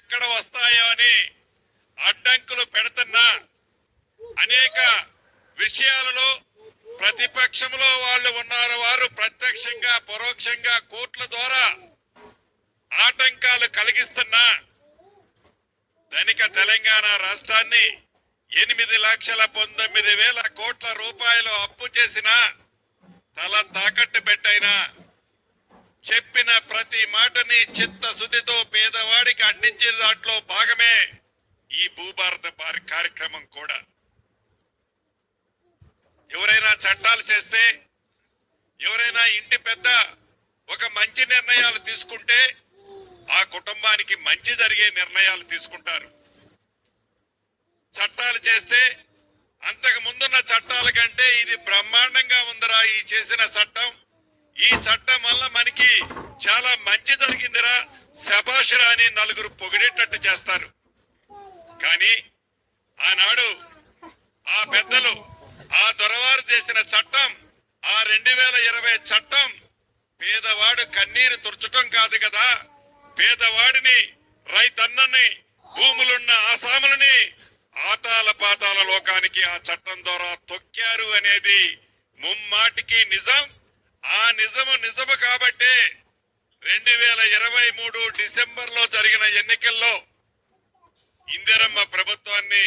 ఎక్కడ వస్తాయో అని అడ్డంకులు పెడుతున్న. అనేక విషయాలలో ప్రతిపక్షంలో వాళ్ళు ఉన్నారు. వారు ప్రత్యక్షంగా పరోక్షంగా కోర్టుల ద్వారా ఆటంకాలు కలిగిస్తున్నా. ధనిక తెలంగాణ రాష్ట్రాన్ని ఎనిమిది లక్షల పంతొమ్మిది వేల కోట్ల రూపాయలు అప్పు చేసిన తల తాకట్టు పెట్టైనా చెప్పిన ప్రతి మాటని చిత్తశుద్ధితో పేదవాడికి అందించే దాంట్లో భాగమే ఈ భూభారత కార్యక్రమం కూడా. ఎవరైనా చట్టాలు చేస్తే ఎవరైనా ఇంటి పెద్ద ఒక మంచి నిర్ణయాలు తీసుకుంటే ఆ కుటుంబానికి మంచి జరిగే నిర్ణయాలు తీసుకుంటారు. చట్టాలు చేస్తే అంతకు ముందున్న చట్టాల కంటే ఇది బ్రహ్మాండంగా ఉందిరా ఈ చేసిన చట్టం. ఈ చట్టం వల్ల మనకి చాలా మంచి జరిగిందిరా. శభాషరా అని నలుగురు పొగిడేటట్టు చేస్తారు. కానీ ఆనాడు ఆ పెద్దలు ఆ దొరవారు చేసిన చట్టం ఆ రెండు వేల ఇరవై చట్టం పేదవాడు కన్నీరు తుర్చటం కాదు కదా. పేదవాడిని రైతన్నని భూములున్న ఆసాములని ఆతాల పాతాల లోకానికి ఆ చట్టం ద్వారా తొక్కారు అనేది ముమ్మాటికి నిజం. ఆ నిజము నిజము కాబట్టే రెండు వేల ఇరవై మూడు డిసెంబర్లో జరిగిన ఎన్నికల్లో ఇందిరమ్మ ప్రభుత్వాన్ని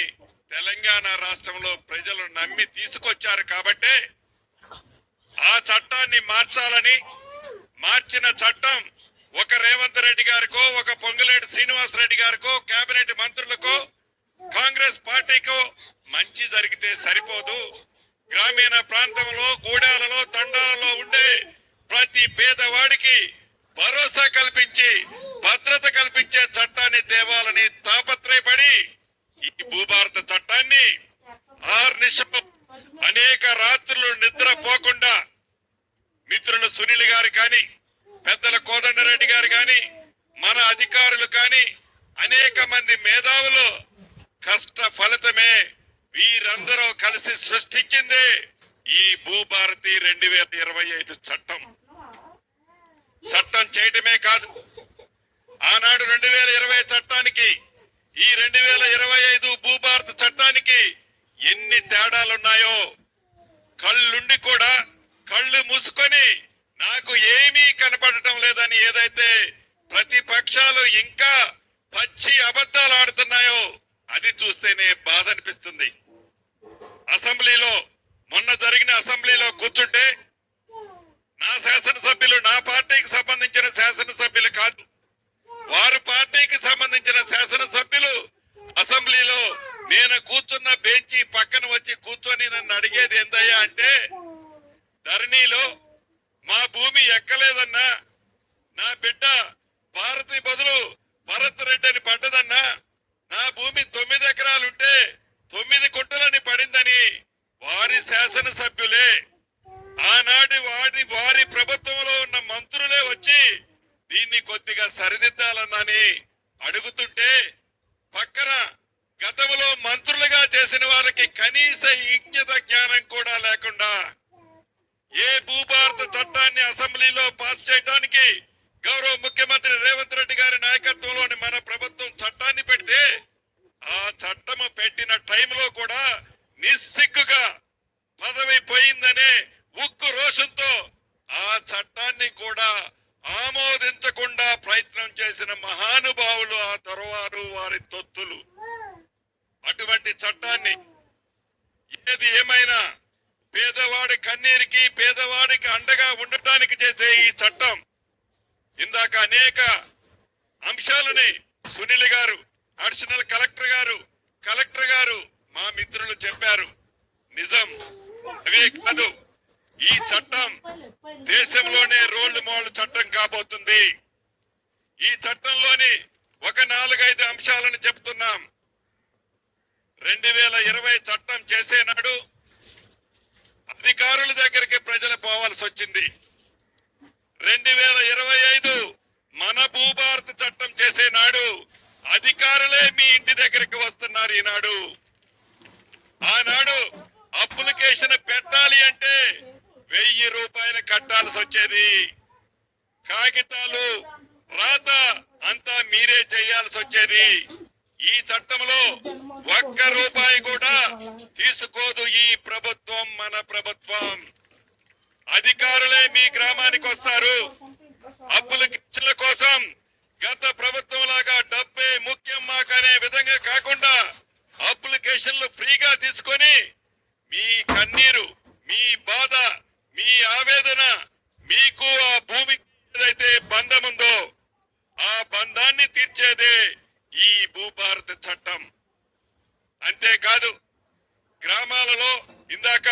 తెలంగాణ రాష్ట్రంలో ప్రజలు నమ్మి తీసుకొచ్చారు కాబట్టే ఆ చట్టాన్ని మార్చాలని మార్చిన చట్టం ఒక రేవంత్ రెడ్డి గారికో ఒక పొంగులేటి శ్రీనివాస్ రెడ్డి గారికో కేబినెట్ మంత్రులకో కాంగ్రెస్ పార్టీకో మంచి జరిగితే సరిపోదు. గ్రామీణ ప్రాంతంలో గూడాలలో తండాలలో ఉండే ప్రతి పేదవాడికి భరోసా కల్పించి భద్రత కల్పించే చట్టాన్ని తేవాలని తాపత్రయపడి ఈ భూభారత చట్టాన్ని ఆర్నిశం అనేక రాత్రులు నిద్రపోకుండా మిత్రులు సునీల్ గారు కానీ పెద్దల కోదండరెడ్డి గారు కానీ మన అధికారులు కానీ అనేక మంది మేధావులు కష్ట ఫలితమే అందరూ కలిసి సృష్టించింది ఈ భూభారతి రెండు వేల ఇరవై ఐదు చట్టం. చట్టం చేయటమే కాదు ఆనాడు రెండు వేల ఇరవై చట్టానికి ఈ రెండు వేల ఇరవై ఐదు భూభారత చట్టానికి ఎన్ని తేడాలున్నాయో కళ్ళుండి కూడా కళ్ళు మూసుకొని నాకు ఏమీ కనపడటం లేదని ఏదైతే ప్రతిపక్షాలు ఇంకా పచ్చి అబద్ధాలు ఆడుతున్నాయో అది చూస్తేనే బాధ అనిపిస్తుంది. అసెంబ్లీలో మొన్న జరిగిన అసెంబ్లీలో కూర్చుంటే నా శాసనసభ్యులు నా పార్టీకి సంబంధించిన శాసనసభ్యులు కాదు. వారి పార్టీకి సంబంధించిన శాసనసభ్యులు. అసెంబ్లీలో నేను కూర్చున్న బెంచి పక్కన వచ్చి కూర్చొని నన్ను అడిగేది ఏందయ్యా అంటే ధరణిలో మా భూమి ఎక్కలేదన్నా నా బిడ్డ భారతి బదులు భరత్ రెడ్డి అని పడ్డదన్నా నా భూమి తొమ్మిది ఎకరాలుంటే తొమ్మిది గుంటలని పడిందని వారి శాసనసభ్యులే. ఆనాటి వారి వారి ప్రభుత్వంలో ఉన్న మంత్రులే వచ్చి దీన్ని కొద్దిగా సరిదిద్దాలన్నని అడుగుతుంటే పక్కన గతంలో మంత్రులుగా చేసిన వారికి కనీస ఈజ్ఞత జ్ఞానం కూడా లేకుండా ఏ భూభారత చట్టాన్ని అసెంబ్లీలో పాస్ చేయడానికి గౌరవ ముఖ్యమంత్రి రేవంత్ రెడ్డి గారి నాయకత్వంలోని మన ప్రభుత్వం చట్టాన్ని పెడితే ఆ చట్టము పెట్టిన టైంలో కూడా నిస్సిగ్గుగా పదవి పోయిందనే ఉక్కు రోషంతో ఆ చట్టాన్ని కూడా ఆమోదించకుండా ప్రయత్నం చేసిన మహానుభావులు ఆ తరువారు వారి తొత్తులు. అటువంటి చట్టాన్ని ఏది ఏమైనా పేదవాడి కన్నీరికి పేదవాడికి అండగా ఉండటానికి చేసే ఈ చట్టం ఇందాక అనేక అంశాలని సునీల్ గారు అడిషనల్ కలెక్టర్ గారు కలెక్టర్ గారు మా మిత్రులు చెప్పారు నిజం అవే కాదు ఈ చట్టం దేశంలోనే రోల్డ్ మోడల్ చట్టం కాబోతుంది. ఈ చట్టంలోని ఒక నాలుగైదు అంశాలను చెప్తున్నాం. రెండు వేల ఇరవై చట్టం చేసేనాడు అధికారుల దగ్గరికి ప్రజలు పోవాల్సి వచ్చింది. రెండు వేల ఇరవై ఐదు మన భూభారత చట్టం చేసే నాడు అధికారులే మీ ఇంటి దగ్గరికి వస్తున్నారు ఈనాడు. ఆనాడు అప్లికేషన్ పెట్టాలి అంటే వెయ్యి రూపాయలు కట్టాల్సి వచ్చేది. కాగితాలు రాత అంతా మీరే చేయాల్సి వచ్చేది. ఈ చట్టంలో ఒక్క రూపాయి కూడా తీసుకోదు ఈ ప్రభుత్వం మన ప్రభుత్వం. అధికారులే మీ గ్రామానికి వస్తారు. అప్పుల కిచ్చుల కోసం గత ప్రభుత్వం లాగా డబ్బే ముఖ్యం మాకనే విధంగా కాకుండా అప్లికేషన్లు ఫ్రీగా తీసుకొని మీ కన్నీరు మీ బాధ ఆవేదన మీకు ఆ భూమి ఏదైతే బంధం ఉందో ఆ బంధాన్ని తీర్చేదే ఈ భూభారత చట్టం. అంతేకాదు గ్రామాలలో ఇందాక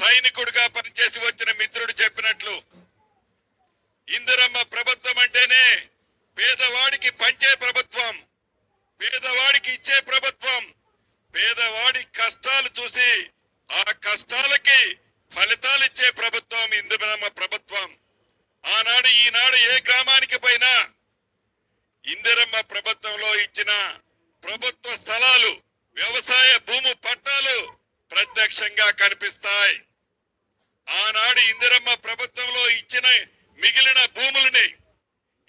సైనికుడిగా పనిచేసి వచ్చిన మిత్రుడు చెప్పినట్లు ఇందిరమ్మ ప్రభుత్వం అంటేనే పేదవాడికి పంచే ప్రభుత్వం పేదవాడికి ఇచ్చే ప్రభుత్వం. పేదవాడి కష్టాలు చూసి ఆ కష్టాలకి ఫలితాలు ఇచ్చే ప్రభుత్వం ఇందిరమ్మ ప్రభుత్వం. ఆనాడు ఈనాడు ఏ గ్రామానికి పోయినా ఇందిరమ్మ ప్రభుత్వంలో ఇచ్చిన ప్రభుత్వ స్థలాలు వ్యవసాయ భూము పట్టాలు ప్రత్యక్షంగా కనిపిస్తాయి. ఆనాడు ఇందిరమ్మ ప్రభుత్వంలో ఇచ్చిన మిగిలిన భూములని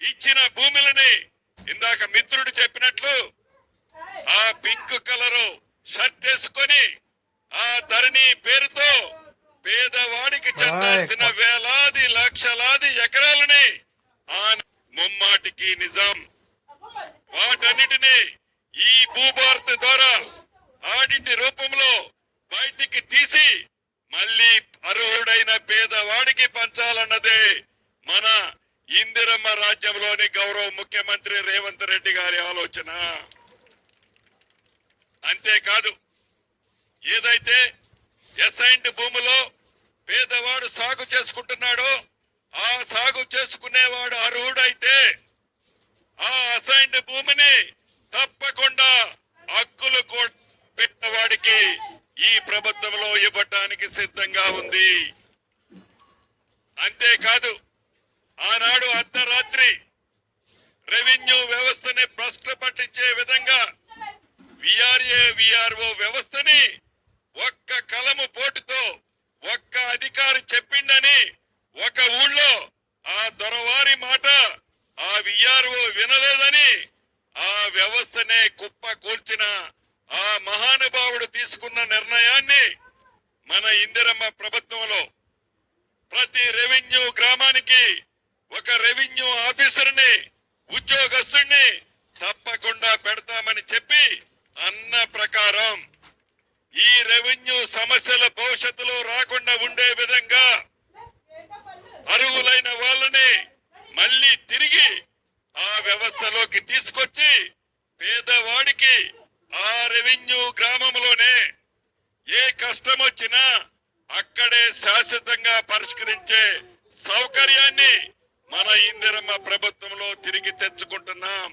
ఇచ్చిన భూములని ఇందాక మిత్రుడు చెప్పినట్లు ఆ పింక్ కలరు షర్ట్ వేసుకొని ఆ ధరణి పేరుతో పేదవాడికి చెందాల్సిన వేలాది లక్షలాది ఎకరాలని ఆ ముమ్మాటికి నిజం. వాటన్నిటిని ఈ భూభారత ద్వారా ఆడిట్ రూపంలో బయటికి తీసి మళ్ళీ అర్హుడైన పేదవాడికి పంచాలన్నదే మన ఇందిరమ్మ రాజ్యంలోని గౌరవ ముఖ్యమంత్రి రేవంత్ రెడ్డి గారి ఆలోచన. అంతేకాదు ఏదైతే ఎస్ఐండ్ భూములో పేదవాడు సాగు చేసుకుంటున్నాడు. ఆ సాగు చేసుకునేవాడు అర్హుడైతే ఆ అసైన్డ్ భూమిని తప్పకుండా హక్కులు పెట్టవాడికి ఈ ప్రభుత్వంలో ఇవ్వటానికి సిద్ధంగా ఉంది. అంతేకాదు ఆనాడు అర్ధరాత్రి రెవెన్యూ వ్యవస్థని భ్రష్ట పట్టించే విధంగా విఆర్ఏ విఆర్ఓ వ్యవస్థని ఒక్క కలము పోటుతో ఒక్క అధికారి చెప్పిండని ఒక ఊళ్ళో ఆ దొరవారి మాట ఆ విఆర్ఓ వినలేదని ఆ వ్యవస్థనే కుప్ప కూల్చిన ఆ మహానుభావుడు తీసుకున్న నిర్ణయాన్ని మన ఇందిరమ్మ ప్రభుత్వంలో ప్రతి రెవెన్యూ గ్రామానికి ఒక రెవెన్యూ ఆఫీసర్ని ఉద్యోగస్తుడిని తప్పకుండా పెడతామని చెప్పి అన్న ప్రకారం ఈ రెవెన్యూ సమస్యల భవిష్యత్తులో రాకుండా ఉండే విధంగా అర్హులైన వాళ్ళని మళ్ళీ తిరిగి ఆ వ్యవస్థలోకి తీసుకొచ్చి పేదవాడికి ఆ రెవెన్యూ గ్రామంలోనే ఏ కష్టం వచ్చినా అక్కడే శాశ్వతంగా పరిష్కరించే సౌకర్యాన్ని మన ఇందిరమ్మ ప్రభుత్వంలో తిరిగి తెచ్చుకుంటున్నాం.